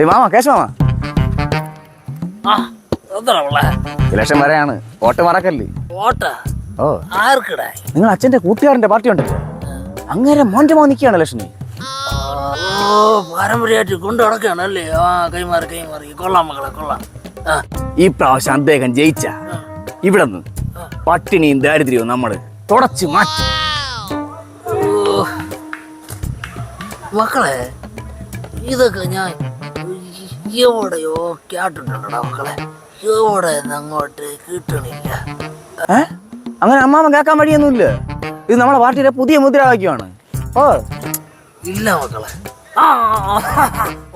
ഏയ് മാമ കേശ മാമ. ഇലക്ഷൻ വരെയാണ്. വോട്ട് മറക്കല്ലേ? ഓ. നിങ്ങൾ അച്ഛന്റെ കൂട്ടുകാരന്റെ പാർട്ടി ഉണ്ടല്ലോ. അങ്ങനെ മോന്റെ മോൻ നിൽക്കുകയാണ് ഇലക്ഷന്. ഓ പാരമ്പര്യമായിട്ട് കൊണ്ടു നടക്കുകയാണല്ലേ ആ കൈമാറി കൈമാറി. കൊള്ളാം മക്കളെ കൊള്ളാം. ഈ പ്രാവശ്യം അദ്ദേഹം ജയിച്ച ഇവിടെ നിന്ന് പട്ടിണിയും ദാരിദ്ര്യവും നമ്മൾ തുടച്ചു മാറ്റി. മക്കളെ ഇതൊക്കെ ഞാൻ എവിടെയോ കേട്ടിട്ടുണ്ടടാ മക്കളെ. എവിടെ അങ്ങോട്ട് കിട്ടണില്ല. അങ്ങനെ അമ്മാമ കേൾക്കാൻ വഴിയൊന്നുമില്ല. ഇത് നമ്മളെ പാർട്ടിയുടെ പുതിയ മുദ്രാവാക്യമാണ്. ഓ. ഇല്ല മക്കളെ. ആ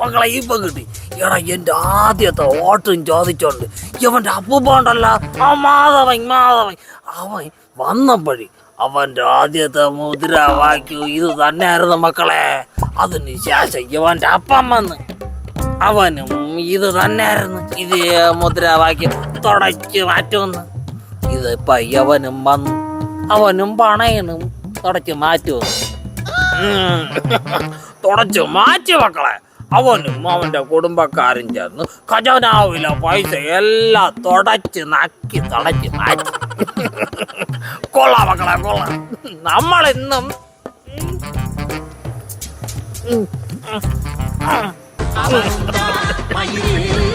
മക്കളെ ഇപ്പൊ കിട്ടി. എടാ എന്റെ ആദ്യത്തെ ഓട്ടും ചോദിച്ചോണ്ട് ഇവന്റെ അപ്പൂപ്പണ്ടല്ല ആ മാധവൻ മാധവൻ. അവൻ വന്നപ്പോഴേ അവന്റെ ആദ്യത്തെ മുദ്രാവാക്യം ഇത് തന്നെയായിരുന്നു മക്കളെ. അതിന് ശേഷം ഇവന്റെ അപ്പം വന്ന്. അവനും ഇത് തന്നെയായിരുന്നു ഇത് മുദ്രാവാക്യം തുടച്ച് മാറ്റുമെന്ന്. ഇതിപ്പോ യവനും വന്നു. അവനും പണയനും തുടച്ച് മാറ്റുമെന്ന്. തുടച്ചു മാറ്റി മക്കളെ. അവനും അവന്റെ കുടുംബക്കാരും ചേർന്ന് ഖജനാവിലെ പൈസ എല്ലാം തുടച്ച് നക്കി തുടച്ച് മാറ്റി. കൊള്ളാം മക്കളെ കൊള്ളാം നമ്മളിന്നും മയിലേ